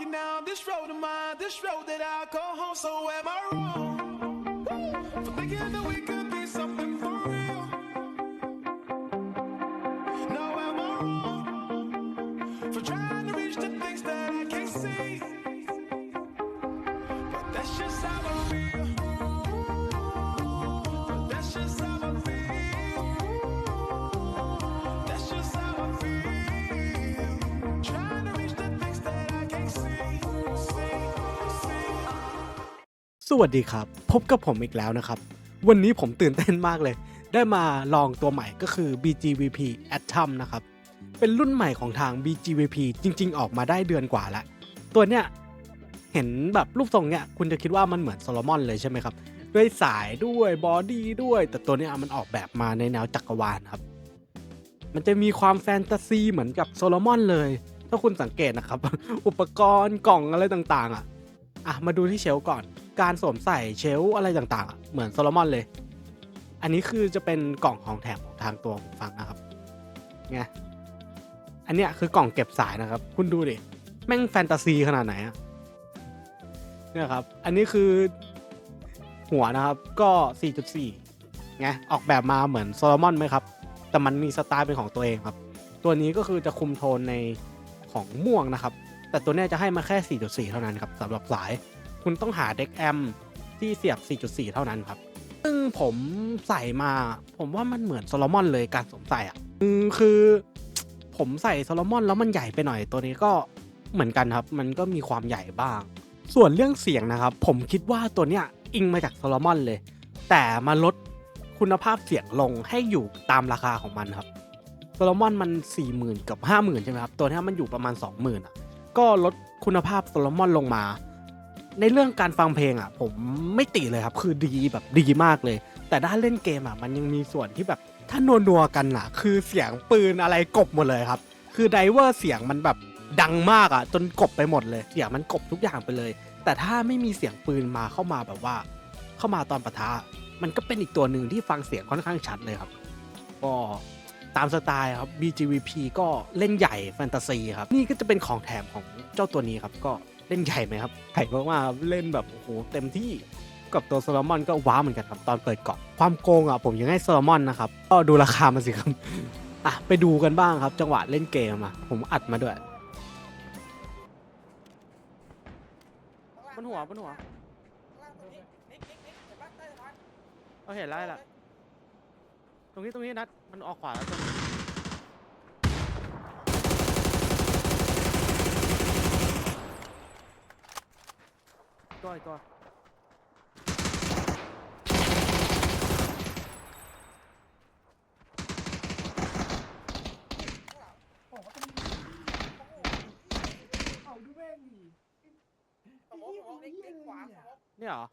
walking down this road of mine, this road that I call home. So am I wrong for thinking that we could be something สวัสดีครับ พบกับผมอีกแล้วนะครับ วันนี้ผมตื่นเต้นมากเลย ได้มาลองตัวใหม่ก็คือ BGVP Atom นะครับ เป็นรุ่นใหม่ของทาง BGVP จริง ๆ ออกมาได้เดือนกว่าแล้ว ตัวเนี้ยเห็นแบบรูปทรงเนี้ยคุณจะคิดว่ามันเหมือนโซโลมอนเลยใช่ไหมครับ ด้วยสายด้วยบอดี้ด้วย แต่ตัวเนี้ยมันออกแบบมาในแนวจักรวาลครับ มันจะมีความแฟนตาซีเหมือนกับโซโลมอนเลย ถ้าคุณสังเกตนะครับ อุปกรณ์กล่องอะไรต่างๆ อะอะมาดูที่เชลก่อน การสวมใส่เชลอะไรต่างๆ เหมือนโซโลมอนเลย อันนี้คือจะเป็นกล่องของแถมของทางตัวฟังนะครับไงอันเนี้ยคือกล่องเก็บสายนะครับ คุณดูดิ แม่งแฟนตาซีขนาดไหนอะเนี่ยครับ อันนี้คือหัวนะครับก็ 4.4ไงออกแบบมาเหมือนโซโลมอนไหมครับ แต่มันมีสไตล์เป็นของตัวเองครับ ตัวนี้ก็คือจะคุมโทนในของม่วงนะครับ แต่ตัวนี้จะให้มาแค่ 4.4 เท่านั้นครับสำหรับสาย คุณต้องหาเด็กแอมที่เสียบ 4.4 เท่านั้นครับ ซึ่งผมใส่มา ผมว่ามันเหมือนโซโลมอนเลยการสวมใส่อะคือผมใส่โซโลมอนแล้วมันใหญ่ไปหน่อยตัวนี้ก็เหมือนกันครับ มันก็มีความใหญ่บ้าง ส่วนเรื่องเสียงนะครับ ผมคิดว่าตัวเนี้ยอิงมาจากโซโลมอนเลย แต่มาลดคุณภาพเสียงลงให้อยู่ตามราคาของมันครับโซโลมอนมัน 40,000 กับ 50,000 ใช่ไหมครับ ตัวนี้มันอยู่ประมาณ 20,000อะก็ลดคุณภาพโซโลมอนลงมา ในเรื่องการฟังเพลงอะ ผมไม่ติเลยครับ คือดีแบบดีมากเลย แต่ด้านเล่นเกมอะมันยังมีส่วนที่แบบถ้านัวๆกันอะ คือเสียงปืนอะไรกบหมดเลยครับ คือไดเวอร์เสียงมันแบบดังมากอะ จนกบไปหมดเลย เสียงมันกบทุกอย่างไปเลย แต่ถ้าไม่มีเสียงปืนมาเข้ามาแบบว่า เข้ามาตอนปะทะมันก็เป็นอีกตัวหนึ่งที่ฟังเสียงค่อนข้างชัดเลยครับก็ตามสไตล์ครับ BGVP ก็เล่นใหญ่แฟนตาซีครับ นี่ก็จะเป็นของแถมของเจ้าตัวนี้ครับ ก็ เล่นใหญ่ไหมครับใหญ่มากๆครับเล่นแบบโอ้โหเต็มที่กับตัวโซโลมอนก็ว้าวเหมือนกันครับตอนเปิดเกาะความโกงอะผมยังให้โซโลมอนนะครับก็ดูราคามันสิครับอะไปดูกันบ้างครับ จังหวะเล่นเกมอะผมอัดมาด้วยบนหัวบนหัวเราเห็นแล้วละตรงนี้ตรงนี้นัดมันออกขวาแล้วตรงนี้ ตัวอีกตัวเอาดูแม่งดิสมองสมองเล็กเล็กขวาสมองเนี่ยเหรอ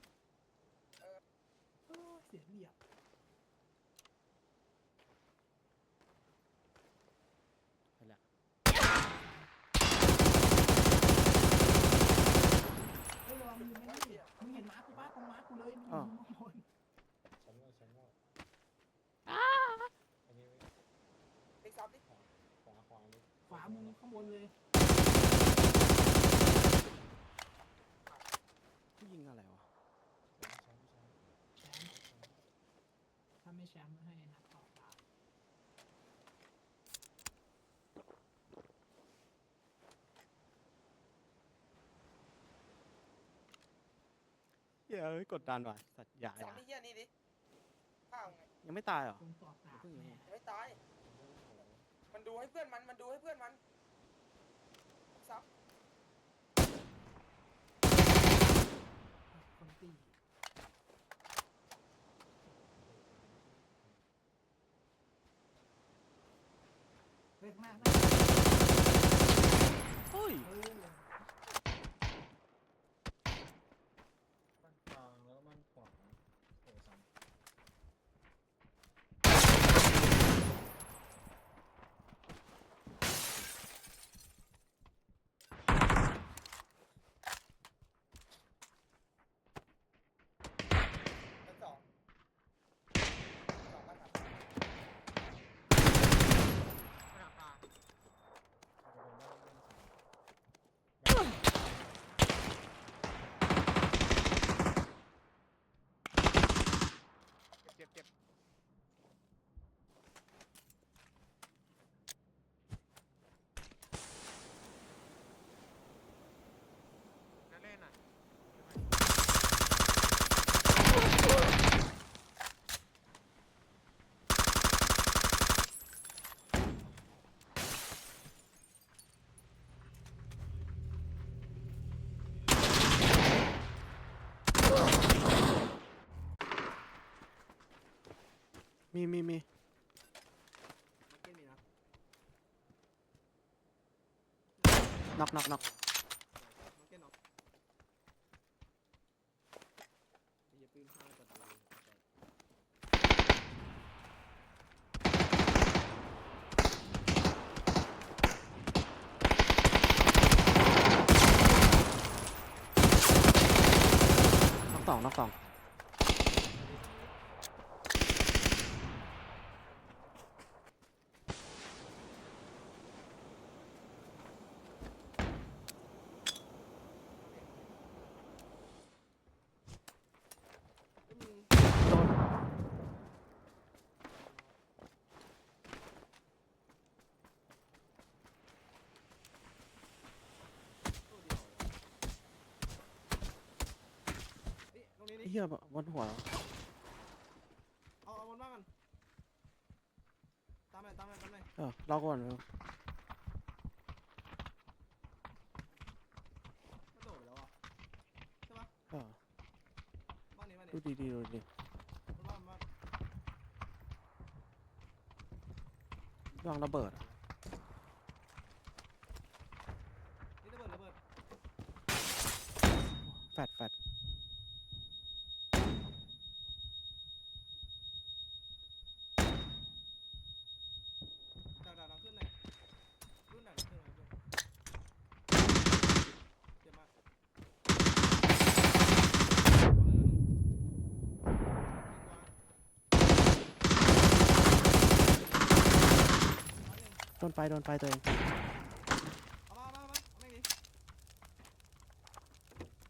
เออเสียเหลี่ยม เห็นแล้ว เฮ้ยระวังมือแม่งดิมึงเห็นม้ากูป้าตรงม้ากูเลยมึง อ้าว มึงมองบน เล็กซับดิ ขวามึงข้างบนเลยผู้ยิงอะไรวะแชมป์ถ้าไม่แชมป์ให้นัดต่อตาเหี้ยเอ้ยกดดันว่ะสัตว์ใหญ่ซับอะนี่เฮียนี่ดิข้าวไงยังไม่ตายเหรอ ตรงต่อตาแม่ ยังไม่ตาย มันดูให้เพื่อนมัน มันดูให้เพื่อนมันซับคนตีเฮ้ยข้างหน้าข้างหน้า เฮ้ย เออ มันกลางแล้วมันขวาโอ้ซ้ำ เป็นสองสองบ้านครับ มีมีมีมาเก็ตมีนะน็อกน็อกน็อกมาเก็ตเนาะอย่าปืนข้างประตูน็อกสองน็อกสอง โดน เอ้ยตรงนี้ ไอ้ นี่ เหี้ยบนหัวเราเอาเอาบนบ้านกันตามไปตามไปตามไปเออรอก่อนเออมันโดดไปแล้วอะใช่ปะเออบ้านนี้บ้านดูนี้ดีดีดูดีบนบ้านบ้านวางระเบิดอะ นี่ระเบิดระเบิด แฟดแฟด ดักดักดักขึ้นหน่อยรุ่นดักดักขึ้นหน่อยเพื่อนเจ็บมากเอาเลยเอาเลยเอาเลย โด นไฟโดนไฟตัวเองเอามาเอามาเอามาเอาแม่ดิ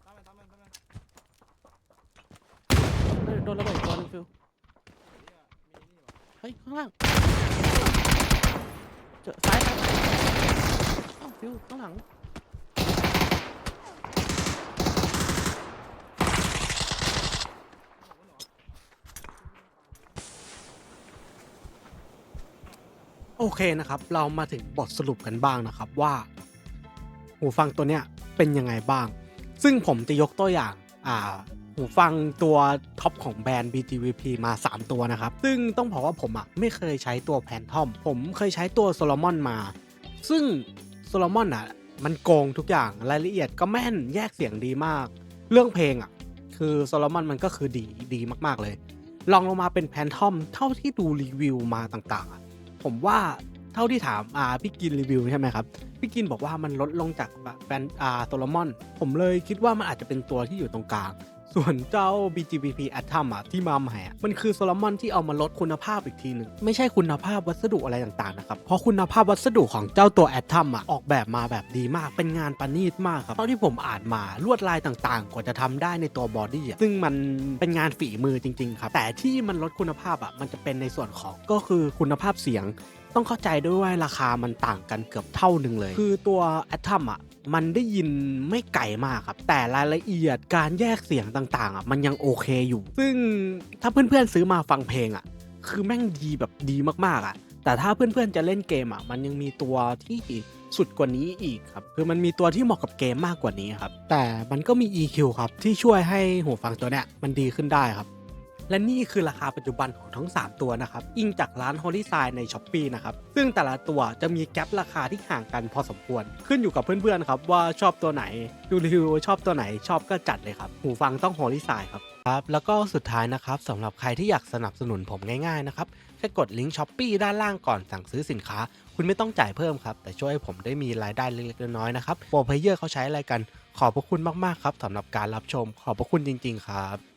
ตามไปตามไปตามไปเฮ้ยโดนระเบิดตัวหนึงฟิวเฮ้ยมีนี่วะเฮ้ยข้างล่างเจอซ้ายซ้ายเอ้าฟิวข้างหลัง บอกว่าเหรอ โอเคนะครับ เรามาถึงบทสรุปกันบ้างนะครับว่า หูฟังตัวเนี้ยเป็นยังไงบ้าง ซึ่งผมจะยกตัวอย่างอ่าหูฟังตัวท็อปของแบรนด์ BGVP มา 3 ตัวนะครับ ซึ่งต้องบอกว่าผมอะไม่เคยใช้ตัวแพนทอม ผมเคยใช้ตัวโซโลมอนมา ซึ่งโซโลมอนอะมันโกงทุกอย่างรายละเอียดก็แม่นแยกเสียงดีมาก เรื่องเพลงอะคือโซโลมอนมันก็คือดีดีมากๆเลย ลองลงมาเป็นแพนทอมเท่าที่ดูรีวิวมาต่างๆ ผมว่าเท่าที่ถามอ่าพี่กินรีวิวใช่ไหมครับ พี่กินบอกว่ามันลดลงจากแบรนด์อ่าโซโลมอน ผมเลยคิดว่ามันอาจจะเป็นตัวที่อยู่ตรงกลาง ส่วนเจ้า BGBP Atom อะที่มาใหม่อะมันคือโซโลมอนที่เอามาลดคุณภาพอีกทีหนึ่งไม่ใช่คุณภาพวัสดุอะไรต่างๆนะครับเพราะคุณภาพวัสดุของเจ้าตัว Atom อะออกแบบมาแบบดีมากเป็นงานประณีตมากครับเท่าที่ผมอ่านมาลวดลายต่างๆ กว่าจะทำได้ในตัวบอดี้อะซึ่งมันเป็นงานฝีมือจริงๆครับแต่ที่มันลดคุณภาพอะมันจะเป็นในส่วนของก็คือคุณภาพเสียง ต้องเข้าใจด้วยว่าราคามันต่างกันเกือบเท่าหนึ่งเลย คือตัว Atom อะมันได้ยินไม่ไกลมากครับ แต่รายละเอียดการแยกเสียงต่างๆอะมันยังโอเคอยู่ ซึ่งถ้าเพื่อนๆซื้อมาฟังเพลงอะ คือแม่งดีแบบดีมากๆอะ แต่ถ้าเพื่อนๆจะเล่นเกมอะ มันยังมีตัวที่สุดกว่านี้อีกครับ คือมันมีตัวที่เหมาะกับเกมมากกว่านี้ครับ แต่มันก็มี EQ ครับ ที่ช่วยให้หูฟังตัวเนี้ยมันดีขึ้นได้ครับ และนี่คือราคาปัจจุบันของทั้ง 3 ตัวนะครับ อิงจากร้าน Holy s i g n ใน s h อ p e e นะครับ ซึ่งแต่ละตัวจะมีแกลบราคาที่ห่างกันพอสมควร ขึ้นอยู่กับเพื่อนๆครับว่าชอบตัวไหน ดูรีวิวชอบตัวไหนชอบก็จัดเลยครับ หูฟังต้อง Holy s i g n ครับครับแล้วก็สุดท้ายนะครับสำหรับใครที่อยากสนับสนุนผมง่ายๆนะครับแค่กดลิงก์ช้อปปีด้านล่างก่อนสั่งซื้อสินค้า คุณไม่ต้องจ่ายเพิ่มครับ แต่ช่วยให้ผมได้มีรายได้เล็กๆน้อยๆนะครับโปรเพเยอร์เขาใช้อะไรกัน ขอบพระคุณมากๆครับสำหรับการรับชม ขอบพระคุณจริง ๆ ครับ